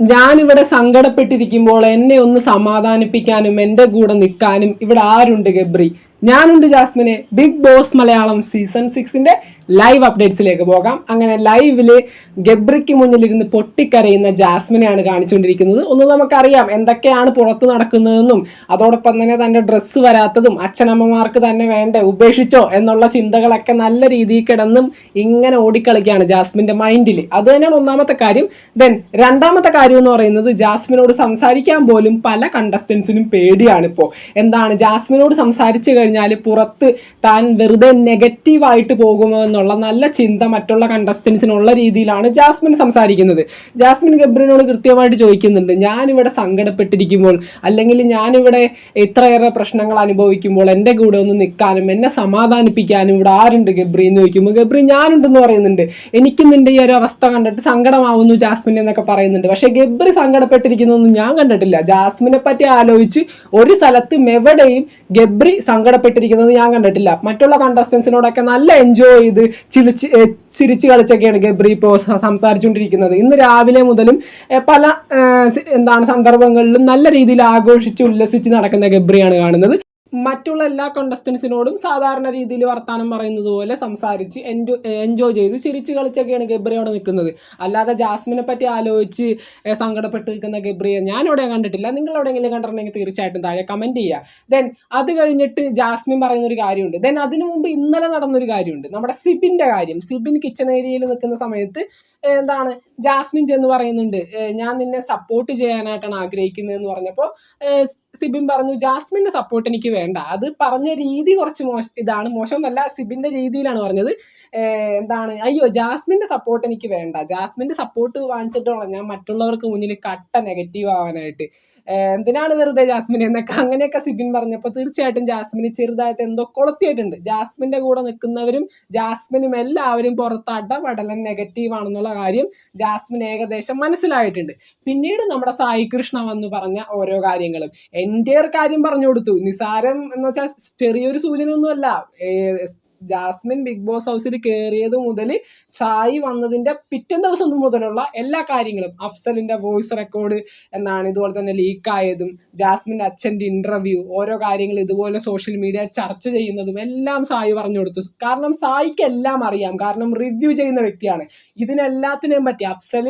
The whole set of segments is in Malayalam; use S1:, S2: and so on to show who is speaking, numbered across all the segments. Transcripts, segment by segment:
S1: ഞാനിവിടെ സങ്കടപ്പെട്ടിരിക്കുമ്പോൾ എന്നെ ഒന്ന് സമാധാനിപ്പിക്കാനും എന്റെ കൂടെ നിൽക്കാനും ഇവിടെ ആരുണ്ട് ഗബ്രി? ഞാനുണ്ട് ജാസ്മിനെ. ബിഗ് ബോസ് മലയാളം സീസൺ സിക്സിന്റെ ലൈവ് അപ്ഡേറ്റ്സിലേക്ക് പോകാം. അങ്ങനെ ലൈവിൽ ഗബ്രിക്ക് മുന്നിലിരുന്ന് പൊട്ടിക്കരയുന്ന ജാസ്മിനെയാണ് കാണിച്ചുകൊണ്ടിരിക്കുന്നത്. ഒന്ന് നമുക്കറിയാം എന്തൊക്കെയാണ് പുറത്ത് നടക്കുന്നതെന്നും അതോടൊപ്പം തന്നെ തന്റെ ഡ്രസ്സ് വരാത്തതും അച്ഛനമ്മമാർക്ക് തന്നെ വേണ്ട ഉപേക്ഷിച്ചോ എന്നുള്ള ചിന്തകളൊക്കെ നല്ല രീതിയിൽ കിടന്നും ഇങ്ങനെ ഓടിക്കളിക്കുകയാണ് ജാസ്മിന്റെ മൈൻഡിൽ അത് തന്നെയാണ് ഒന്നാമത്തെ കാര്യം. ദെൻ രണ്ടാമത്തെ കാര്യം എന്ന് പറയുന്നത് ജാസ്മിനോട് സംസാരിക്കാൻ പോലും പല കണ്ടസ്റ്റൻസിനും പേടിയാണിപ്പോൾ എന്താണ് ജാസ്മിനോട് സംസാരിച്ചു കഴിഞ്ഞാൽ പുറത്ത് താൻ വെറുതെ നെഗറ്റീവായിട്ട് പോകുമോ എന്നുള്ള നല്ല ചിന്ത മറ്റുള്ള കണ്ടസ്റ്റൻസിനുള്ള രീതിയിലാണ് ജാസ്മിൻ സംസാരിക്കുന്നത്. ജാസ്മിൻ ഗബ്രിനോട് കൃത്യമായിട്ട് ചോദിക്കുന്നുണ്ട് ഞാനിവിടെ സങ്കടപ്പെട്ടിരിക്കുമ്പോൾ അല്ലെങ്കിൽ ഞാനിവിടെ ഇത്രയേറെ പ്രശ്നങ്ങൾ അനുഭവിക്കുമ്പോൾ എന്റെ കൂടെ ഒന്ന് നിൽക്കാനും എന്നെ സമാധാനിപ്പിക്കാനും ഇവിടെ ആരുണ്ട് ഗബ്രി? എന്ന് ചോദിക്കുമ്പോൾ ഗബ്രി ഞാനുണ്ടെന്ന് പറയുന്നുണ്ട്. എനിക്കും നിന്റെ ഈ ഒരു അവസ്ഥ കണ്ടിട്ട് സങ്കടമാവുന്നു ജാസ്മിൻ എന്നൊക്കെ പറയുന്നുണ്ട്. പക്ഷേ ഗബ്രി സങ്കടപ്പെട്ടിരിക്കുന്നൊന്നും ഞാൻ കണ്ടിട്ടില്ല. ജാസ്മിനെ പറ്റി ആലോചിച്ച് ഒരു സ്ഥലത്തും എവിടെയും ഗബ്രി സങ്കടപ്പെട്ടിരിക്കുന്നത് ഞാൻ കണ്ടിട്ടില്ല. മറ്റുള്ള കണ്ടസ്റ്റൻസിനോടൊക്കെ നല്ല എൻജോയ് ചെയ്ത് ചിരിച്ച് ഏ, ചിരിച്ച് കളിച്ചൊക്കെയാണ് ഗബ്രി ഇപ്പോൾ സംസാരിച്ചുകൊണ്ടിരിക്കുന്നത്. ഇന്ന് രാവിലെ മുതലും പല എന്താണ് സന്ദർഭങ്ങളിലും നല്ല രീതിയിൽ ആഘോഷിച്ച് ഉല്ലസിച്ച് നടക്കുന്ന ഗബ്രിയാണ് കാണുന്നത്. മറ്റുള്ള എല്ലാ കണ്ടസ്റ്റൻസിനോടും സാധാരണ രീതിയിൽ വർത്തമാനം പറയുന്നത് പോലെ സംസാരിച്ച് എൻജോ എൻജോയ് ചെയ്ത് ചിരിച്ച് കളിച്ചൊക്കെയാണ് ഗബ്രി അവിടെ നിൽക്കുന്നത്. അല്ലാതെ ജാസ്മിനെ പറ്റി ആലോചിച്ച് സങ്കടപ്പെട്ട് നിൽക്കുന്ന ഗബ്രിയെ ഞാൻ ഇവിടെ കണ്ടിട്ടില്ല. നിങ്ങൾ എവിടെയെങ്കിലും കണ്ടിട്ടുണ്ടെങ്കിൽ തീർച്ചയായിട്ടും താഴെ കമന്റ് ചെയ്യുക ദെൻ അത് കഴിഞ്ഞിട്ട് ജാസ്മിൻ പറയുന്നൊരു കാര്യമുണ്ട്. ദെൻ അതിനു മുമ്പ് ഇന്നലെ നടന്നൊരു കാര്യമുണ്ട്. നമ്മുടെ സിബിന്റെ കാര്യം. സിബിൻ കിച്ചൺ ഏരിയയിൽ നിൽക്കുന്ന സമയത്ത് എന്താണ് ജാസ്മിൻ ചെന്ന് പറയുന്നുണ്ട് ഞാൻ നിന്നെ സപ്പോർട്ട് ചെയ്യാനായിട്ടാണ് ആഗ്രഹിക്കുന്നതെന്ന് പറഞ്ഞപ്പോൾ സിബിൻ പറഞ്ഞു ജാസ്മിന്റെ സപ്പോർട്ട് എനിക്ക് വേണ്ട. അത് പറഞ്ഞ രീതി കുറച്ച് മോശം ഇതാണ് മോശം എന്നല്ല സിബിന്റെ രീതിയിലാണ് പറഞ്ഞത്. എന്താണ് അയ്യോ ജാസ്മിന്റെ സപ്പോർട്ട് എനിക്ക് വേണ്ട. ജാസ്മിന്റെ സപ്പോർട്ട് വാങ്ങിച്ചിട്ടുള്ള ഞാൻ മറ്റുള്ളവർക്ക് മുന്നിൽ കട്ട നെഗറ്റീവ് ആവാനായിട്ട്. എന്തിനാണ് വെറുതെ ജാസ്മിൻ എന്നൊക്കെ അങ്ങനെയൊക്കെ സിബിൻ പറഞ്ഞപ്പോൾ തീർച്ചയായിട്ടും ജാസ്മിന് ചെറുതായിട്ട് എന്തോ കൊളുത്തിയിട്ടുണ്ട്. ജാസ്മിന്റെ കൂടെ നിൽക്കുന്നവരും ജാസ്മിനും എല്ലാവരും പുറത്ത് നെഗറ്റീവ് ആണെന്നുള്ള കാര്യം ജാസ്മിൻ ഏകദേശം മനസ്സിലായിട്ടുണ്ട്. പിന്നീട് നമ്മുടെ സായി കൃഷ്ണ വന്ന് പറഞ്ഞ ഓരോ കാര്യങ്ങളും. എന്റെ കാര്യം പറഞ്ഞു കൊടുത്തു. നിസാരം എന്ന് വെച്ചാൽ ചെറിയൊരു സൂചന ഒന്നുമല്ല ജാസ്മിൻ ബിഗ് ബോസ് ഹൗസിൽ കയറിയത് മുതൽ സായി വന്നതിന്റെ പിറ്റേ ദിവസം മുതലുള്ള എല്ലാ കാര്യങ്ങളും. അഫ്സലിന്റെ വോയിസ് റെക്കോർഡ് എന്നാണ് ഇതുപോലെ തന്നെ ലീക്കായതും ജാസ്മിന്റെ അച്ഛന്റെ ഇന്റർവ്യൂ ഓരോ കാര്യങ്ങൾ ഇതുപോലെ സോഷ്യൽ മീഡിയ ചർച്ച ചെയ്യുന്നതും എല്ലാം സായി പറഞ്ഞു കൊടുത്തു. കാരണം സായിക്ക് എല്ലാം അറിയാം. കാരണം റിവ്യൂ ചെയ്യുന്ന വ്യക്തിയാണ്. ഇതിനെല്ലാത്തിനെയും പറ്റി അഫ്സൽ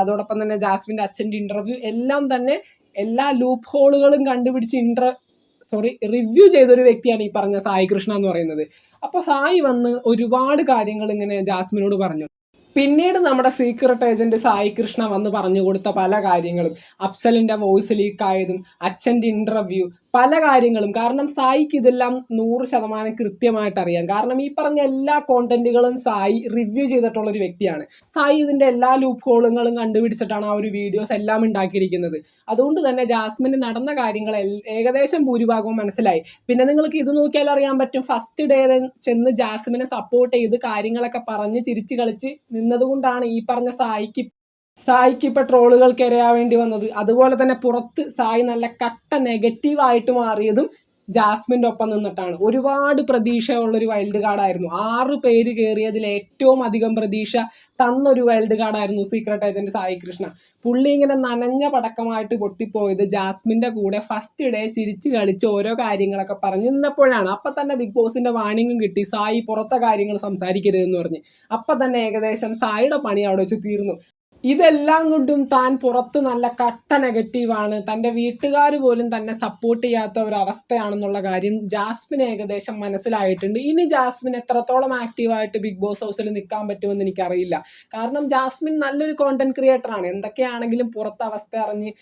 S1: അതോടൊപ്പം തന്നെ ജാസ്മിന്റെ അച്ഛന്റെ ഇന്റർവ്യൂ എല്ലാം തന്നെ എല്ലാ ലൂപ്പ് ഹോളുകളും കണ്ടുപിടിച്ച് ഇന്റർ സോറി റിവ്യൂ ചെയ്തൊരു വ്യക്തിയാണ് ഈ പറഞ്ഞ സായി കൃഷ്ണ എന്ന് പറയുന്നത്. അപ്പോൾ സായി വന്ന് ഒരുപാട് കാര്യങ്ങൾ ഇങ്ങനെ ജാസ്മിനോട് പറഞ്ഞു. പിന്നീട് നമ്മുടെ സീക്രട്ട് ഏജന്റ് സായി കൃഷ്ണ വന്ന് പറഞ്ഞു കൊടുത്ത പല കാര്യങ്ങളും. അഫ്സലിന്റെ വോയിസ് ലീക്ക് ആയതും അച്ഛന്റെ ഇന്റർവ്യൂ പല കാര്യങ്ങളും. കാരണം സായിക്ക് ഇതെല്ലാം നൂറ് ശതമാനം കൃത്യമായിട്ട് അറിയാം. കാരണം ഈ പറഞ്ഞ എല്ലാ കോണ്ടന്റുകളും സായി റിവ്യൂ ചെയ്തിട്ടുള്ള ഒരു വ്യക്തിയാണ്. സായി ഇതിന്റെ എല്ലാ ലൂപ്പ് ഹോളുകളും കണ്ടുപിടിച്ചിട്ടാണ് ആ ഒരു വീഡിയോസ് എല്ലാം ഉണ്ടാക്കിയിരിക്കുന്നത്. അതുകൊണ്ട് തന്നെ ജാസ്മിന് നടന്ന കാര്യങ്ങൾ ഏകദേശം ഭൂരിഭാഗവും മനസ്സിലായി. പിന്നെ നിങ്ങൾക്ക് ഇത് നോക്കിയാൽ അറിയാൻ പറ്റും ഫസ്റ്റ് ഡേ ചെന്ന് ജാസ്മിനെ സപ്പോർട്ട് ചെയ്ത് കാര്യങ്ങളൊക്കെ പറഞ്ഞ് ചിരിച്ച് കളിച്ച് നിന്നതുകൊണ്ടാണ് ഈ പറഞ്ഞ സായിക്ക് സായിക്ക് ഇപ്പൊ ട്രോളുകൾക്ക് ഇരയാവേണ്ടി വന്നത്. അതുപോലെ തന്നെ പുറത്ത് സായി നല്ല കട്ട നെഗറ്റീവ് ആയിട്ട് മാറിയതും ജാസ്മിന്റെ ഒപ്പം നിന്നിട്ടാണ്. ഒരുപാട് പ്രതീക്ഷയുള്ളൊരു വൈൽഡ് കാർഡായിരുന്നു ആറ് പേര് കയറിയതിൽ ഏറ്റവും അധികം പ്രതീക്ഷ തന്നൊരു വൈൽഡ് കാർഡായിരുന്നു സീക്രട്ട് ഏജന്റ് സായി കൃഷ്ണ. പുള്ളി ഇങ്ങനെ നനഞ്ഞ പടക്കമായിട്ട് പൊട്ടിപ്പോയത് ജാസ്മിന്റെ കൂടെ ഫസ്റ്റ് ഡേ ചിരിച്ച് കളിച്ച് ഓരോ കാര്യങ്ങളൊക്കെ പറഞ്ഞ് നിന്നപ്പോഴാണ്. അപ്പം തന്നെ ബിഗ് ബോസിന്റെ വാണിങ്ങും കിട്ടി. സായി പുറത്തെ കാര്യങ്ങൾ സംസാരിക്കരുതെന്ന് പറഞ്ഞ്. അപ്പം തന്നെ ഏകദേശം സായിയുടെ പണി അവിടെ വെച്ച് തീർന്നു. ഇതെല്ലാം കൊണ്ടും താൻ പുറത്ത് നല്ല കട്ട നെഗറ്റീവാണ് തന്റെ വീട്ടുകാർ പോലും തന്നെ സപ്പോർട്ട് ചെയ്യാത്ത ഒരു അവസ്ഥയാണെന്നുള്ള കാര്യം ജാസ്മിൻ ഏകദേശം മനസ്സിലായിട്ടുണ്ട്. ഇനി ജാസ്മിൻ എത്രത്തോളം ആക്റ്റീവായിട്ട് ബിഗ് ബോസ് ഹൗസിൽ നിൽക്കാൻ പറ്റുമെന്ന് എനിക്കറിയില്ല. കാരണം ജാസ്മിൻ നല്ലൊരു കോണ്ടന്റ് ക്രിയേറ്ററാണ് എന്തൊക്കെയാണെങ്കിലും പുറത്ത് അവസ്ഥ അറിഞ്ഞ്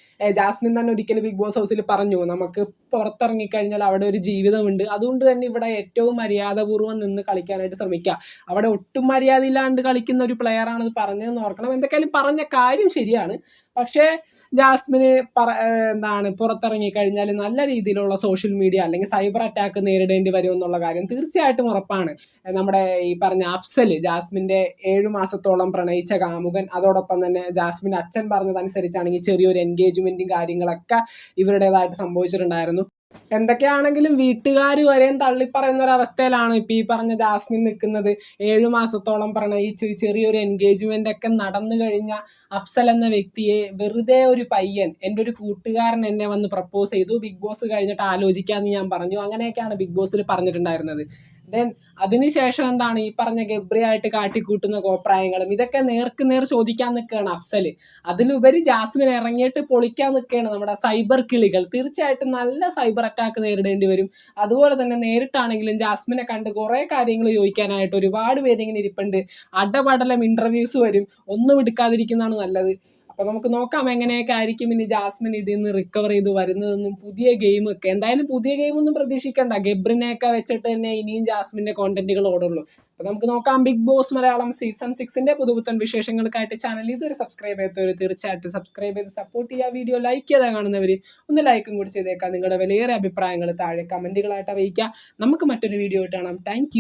S1: ജാസ്മിൻ തന്നെ ഒരിക്കലും ബിഗ് ബോസ് ഹൗസിൽ പറഞ്ഞു. നമുക്ക് പുറത്തിറങ്ങിക്കഴിഞ്ഞാൽ അവിടെ ഒരു ജീവിതമുണ്ട്. അതുകൊണ്ട് തന്നെ ഇവിടെ ഏറ്റവും മര്യാദപൂർവം നിന്ന് കളിക്കാനായിട്ട് ശ്രമിക്കുക. അവിടെ ഒട്ടും മര്യാദയില്ലാണ്ട് കളിക്കുന്ന ഒരു പ്ലെയർ ആണെന്ന് പറഞ്ഞതെന്ന് ഓർക്കണം. എന്തൊക്കെയാലും പറഞ്ഞ കാര്യം ശരിയാണ്. പക്ഷേ ജാസ്മിന് പറ എന്താണ് പുറത്തിറങ്ങി കഴിഞ്ഞാൽ നല്ല രീതിയിലുള്ള സോഷ്യൽ മീഡിയ അല്ലെങ്കിൽ സൈബർ അറ്റാക്ക് നേരിടേണ്ടി വരും എന്നുള്ള കാര്യം തീർച്ചയായിട്ടും ഉറപ്പാണ്. നമ്മുടെ ഈ പറഞ്ഞ അഫ്സൽ ജാസ്മിന്റെ ഏഴു മാസത്തോളം പ്രണയിച്ച കാമുകൻ അതോടൊപ്പം തന്നെ ജാസ്മിൻ അച്ഛൻ പറഞ്ഞതനുസരിച്ചാണെങ്കിൽ ചെറിയൊരു എൻഗേജ്മെന്റും കാര്യങ്ങളൊക്കെ ഇവരുടേതായിട്ട് സംഭവിച്ചിട്ടുണ്ടായിരുന്നു. എന്തൊക്കെയാണെങ്കിലും വീട്ടുകാർ വരെയും തള്ളിപ്പറയുന്ന ഒരു അവസ്ഥയിലാണ് ഇപ്പോൾ ഈ പറഞ്ഞ ജാസ്മിൻ നിൽക്കുന്നത് ഏഴു മാസത്തോളം പ്രണയിച്ച് ചെറിയൊരു എൻഗേജ്മെന്റ് ഒക്കെ നടന്നു കഴിഞ്ഞ അഫ്സൽ എന്ന വ്യക്തിയെ വെറുതെ ഒരു പയ്യൻ എന്റെ ഒരു കൂട്ടുകാരൻ എന്നെ വന്ന് പ്രപ്പോസ് ചെയ്തു. ബിഗ് ബോസ് കഴിഞ്ഞിട്ട് ആലോചിക്കാമെന്ന് ഞാൻ പറഞ്ഞു. അങ്ങനെയൊക്കെയാണ് ബിഗ് ബോസിൽ പറഞ്ഞിട്ടുണ്ടായിരുന്നത്. ദെൻ അതിനുശേഷം എന്താണ്? ഈ പറഞ്ഞ ഗബ്രിയായിട്ട് കാട്ടിക്കൂട്ടുന്ന കോപ്രായങ്ങളും ഇതൊക്കെ നേർക്ക് നേർ ചോദിക്കാൻ നിൽക്കുകയാണ് അഫ്സൽ അതിലുപരി ജാസ്മിൻ ഇറങ്ങിയിട്ട് പൊളിക്കാൻ നിൽക്കുകയാണ് നമ്മുടെ സൈബർ കിളികൾ. തീർച്ചയായിട്ടും നല്ല സൈബർ അറ്റാക്ക് നേരിടേണ്ടി വരും. അതുപോലെ തന്നെ നേരിട്ടാണെങ്കിലും ജാസ്മിനെ കണ്ട് കുറേ കാര്യങ്ങൾ ചോദിക്കാനായിട്ട് ഒരുപാട് പേര് ഇങ്ങനെ ഇരിപ്പുണ്ട്. അടപടലം ഇന്റർവ്യൂസ് വരും. ഒന്നും എടുക്കാതിരിക്കുന്നതാണ് നല്ലത്. അപ്പൊ നമുക്ക് നോക്കാം എങ്ങനെയൊക്കെ ആയിരിക്കും ഇനി ജാസ്മിൻ ഇതിൽ നിന്ന് റിക്കവർ ചെയ്ത് വരുന്നതെന്നും പുതിയ ഗെയിം ഒക്കെ. എന്തായാലും പുതിയ ഗെയിം ഒന്നും പ്രതീക്ഷിക്കണ്ട. ഗബ്രിനെയൊക്കെ വെച്ചിട്ട് തന്നെ ഇനിയും ജാസ്മിന്റെ കോണ്ടന്റുകൾ ഓടുള്ളൂ. അപ്പൊ നമുക്ക് നോക്കാം ബിഗ് ബോസ് മലയാളം സീസൺ സിക്സിന്റെ പുതുപുത്തൻ വിശേഷങ്ങൾക്കായിട്ട് ചാനൽ ഇതുവരെ സബ്സ്ക്രൈബ് ചെയ്യാത്തവർ തീർച്ചയായിട്ടും സബ്സ്ക്രൈബ് ചെയ്ത് സപ്പോർട്ട് ചെയ്യുക. വീഡിയോ ലൈക്ക് ചെയ്താൽ കാണുന്നവർ ഒന്ന് ലൈക്കും കൂടി ചെയ്തേക്കാം നിങ്ങളുടെ വിലയേറെ അഭിപ്രായങ്ങൾ താഴെ കമന്റുകളായിട്ട് അറിയിക്കുക. നമുക്ക് മറ്റൊരു വീഡിയോ ആയിട്ട് കാണാം. താങ്ക്